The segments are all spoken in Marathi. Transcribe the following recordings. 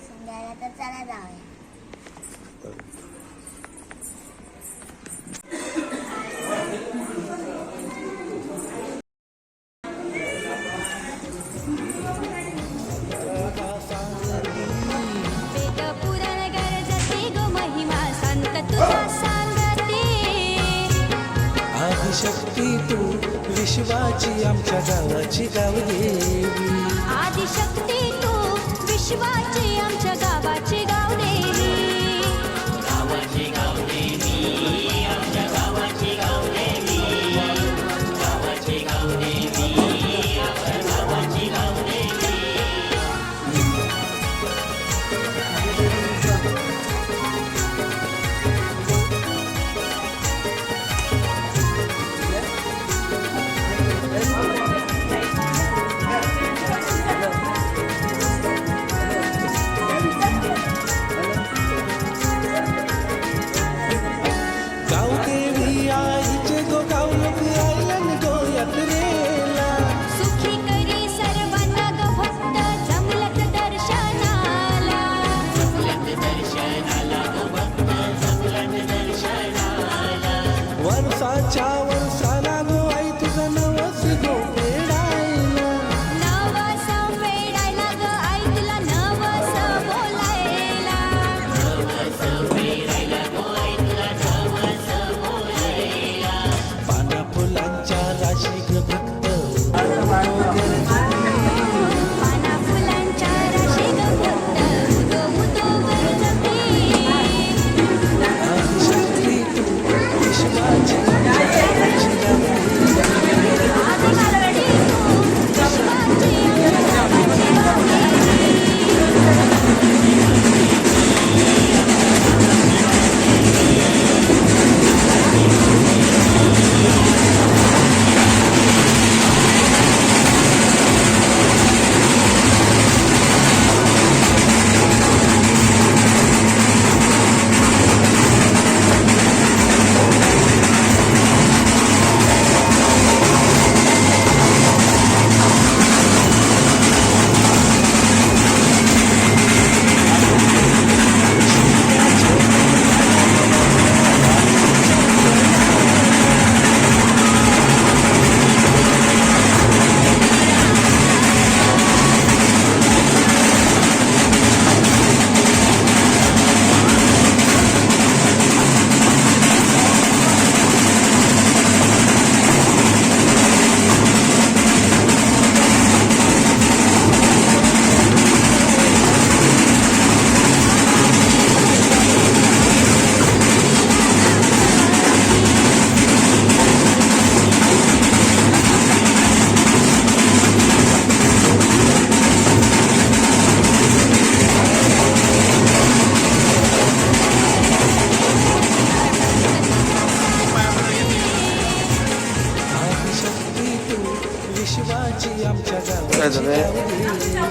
दर्शन घ्यायला तर चला जाऊया. आदिशक्ती तू विश्वाची आमच्या गावाची गावदेवी. Adishakti I'm cerut. 撒娇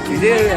你这个。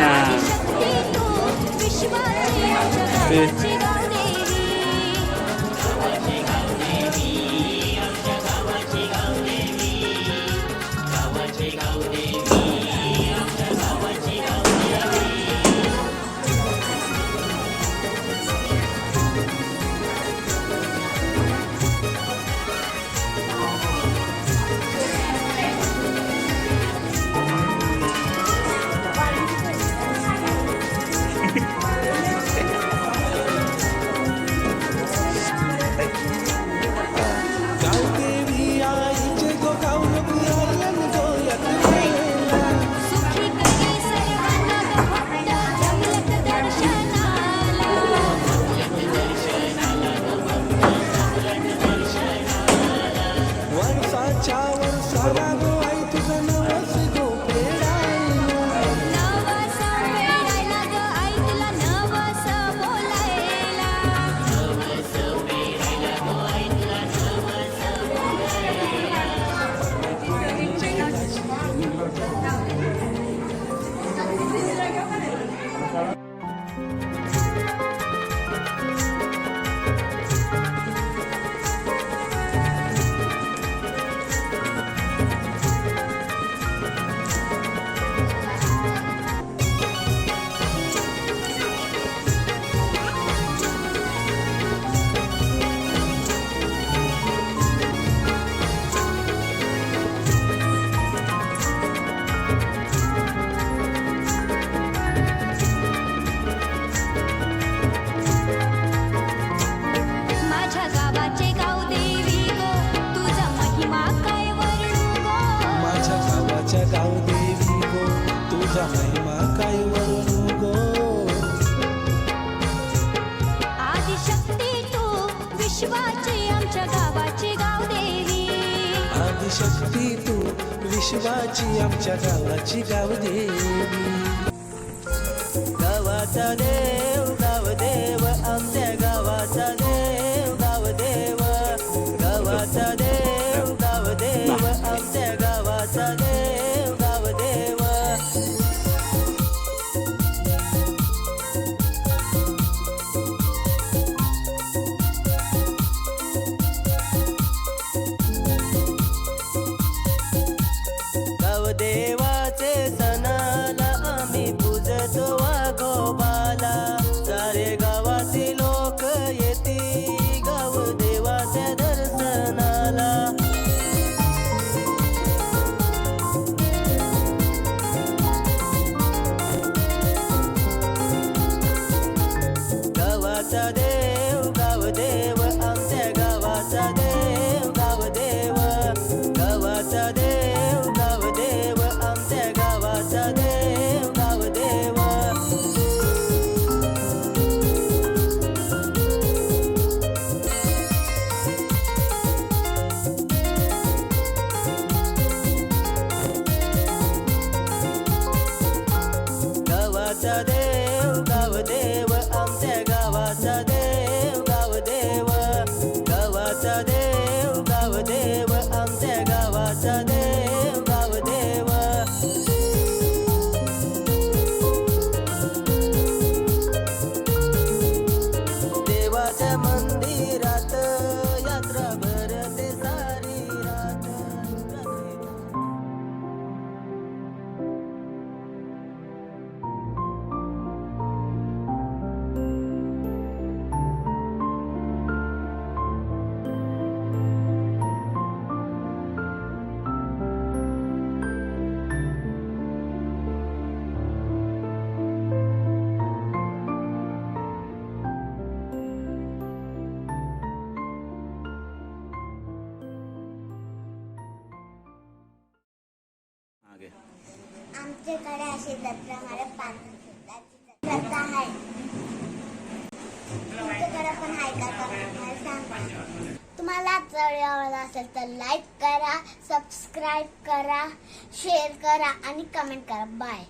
तुझा महिमा आदिशक्ती तू विश्वाची आमच्या गावाची गाव विश्वाची आमच्या गावाची गाव देवी. गावाचा देव 朝で आमच्याकडे असे जत्रा मला पाहण्याची जत्रा आहे. तुमच्याकडे पण आहे का मला सांगा. तुम्हाला जर आवडला असेल तर लाईक करा सबस्क्राईब करा शेअर करा आणि कमेंट करा. बाय